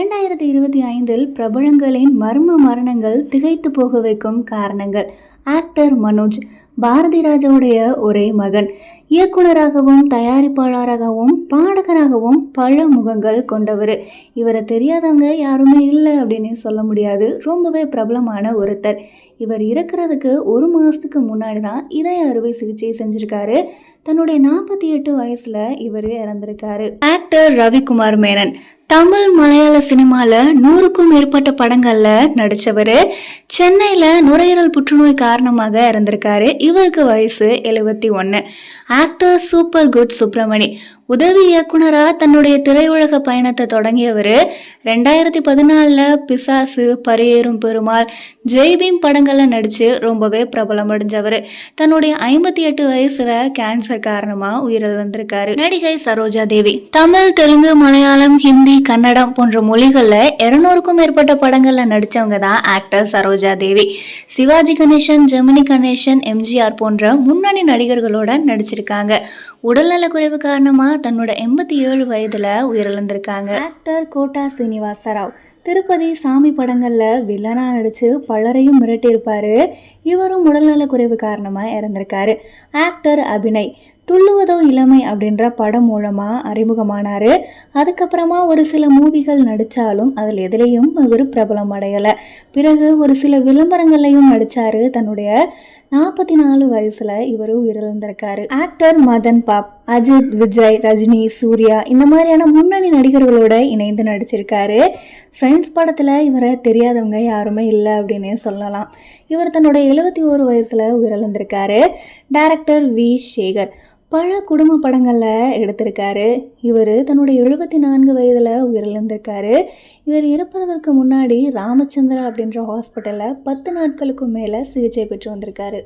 இரண்டாயிரத்தி இருபத்தி ஐந்தில் பிரபலங்களின் மர்ம மரணங்கள் திகைத்து போக வைக்கும் காரணங்கள். ஆக்டர் மனோஜ் பாரதி ராஜாவுடைய ஒரே மகன். இயக்குனராகவும் தயாரிப்பாளராகவும் பாடகராகவும் பல முகங்கள் கொண்டவர். இவரை தெரியாதவங்க யாருமே இல்லை அப்படின்னு சொல்ல முடியாது. ரொம்பவே பிரபலமான ஒருத்தர். இவர் இறக்குறதுக்கு ஒரு மாதத்துக்கு முன்னாடி தான் இதய அறுவை சிகிச்சை செஞ்சுருக்காரு. தன்னுடைய நாற்பத்தி எட்டு வயசில் இவர் இறந்திருக்காரு. ஆக்டர் ரவிக்குமார் மேனன். தமிழ் மலையாள சினிமாவில் நூறுக்கும் மேற்பட்ட படங்களில் நடித்தவர் சென்னையில் நுரையீரல் புற்றுநோய் காரணமாக இறந்திருக்காரு. இவருக்கு வயசு எழுபத்தி ஒன்று ஆக்டர் சூப்பர் குட் சுப்பிரமணி உதவி இயக்குனராக தன்னுடைய திரையுலக பயணத்தை தொடங்கியவர் ரெண்டாயிரத்தி பதினாலில் பிசாசு பரியேறும் பெருமாள் ஜெய்பீம் படங்களில் நடித்து ரொம்பவே பிரபலமடைஞ்சவர் தன்னுடைய ஐம்பத்தி எட்டு வயசில் கேன்சர் காரணமாக உயிரிழந்திருக்காரு நடிகை சரோஜா தேவி. தமிழ் தெலுங்கு மலையாளம் ஹிந்தி கன்னடம் போன்ற மொழிகளில் இருநூறுக்கும் மேற்பட்ட படங்களில் நடித்தவங்க தான் ஆக்டர் சரோஜா தேவி. சிவாஜி கணேசன் ஜெமினி கணேசன் எம்ஜிஆர் போன்ற முன்னணி நடிகர்களோட நடிச்சிருக்காங்க. உடல்நலக்குறைவு காரணமாக தன்னோட எண்பத்தி ஏழு வயதில் உயிரிழந்திருக்காங்க. ஆக்டர் கோட்டா சீனிவாச ராவ் திருப்பதி சாமி படங்களில் வில்லனாக நடித்து பலரையும் மிரட்டியிருப்பார். இவரும் உடல்நலக்குறைவு காரணமாக இறந்திருக்காரு. ஆக்டர் அபிநய் துள்ளுவதோ இளமை அப்படின்ற படம் மூலமாக அறிமுகமானார். அதுக்கப்புறமா ஒரு சில மூவிகள் நடித்தாலும் அதில் எதுலேயும் இவர் பிரபலம் அடையலை. பிறகு ஒரு சில விளம்பரங்கள்லையும் நடித்தார் தன்னுடைய நாற்பத்தி நாலு வயசில் இவர் உயிரிழந்திருக்காரு. ஆக்டர் மதன் பாப் அஜித் விஜய் ரஜினி சூர்யா இந்த மாதிரியான முன்னணி நடிகர்களோட இணைந்து நடிச்சிருக்காரு. ஃப்ரெண்ட்ஸ் படத்தில் இவரை தெரியாதவங்க யாருமே இல்லை அப்படின்னே சொல்லலாம். இவர் தன்னோட எழுபத்தி ஓரு வயசில் உயிரிழந்திருக்காரு. டேரக்டர் வி சேகர் பல குடும்ப படங்களில் எடுத்திருக்காரு. இவர் தன்னுடைய எழுபத்தி நான்கு வயதில் உயிரிழந்திருக்காரு. இவர் இறப்பதற்கு முன்னாடி ராமச்சந்திரா அப்படின்ற ஹாஸ்பிட்டலில் பத்து நாட்களுக்கும் மேலே சிகிச்சை பெற்று வந்திருக்காரு.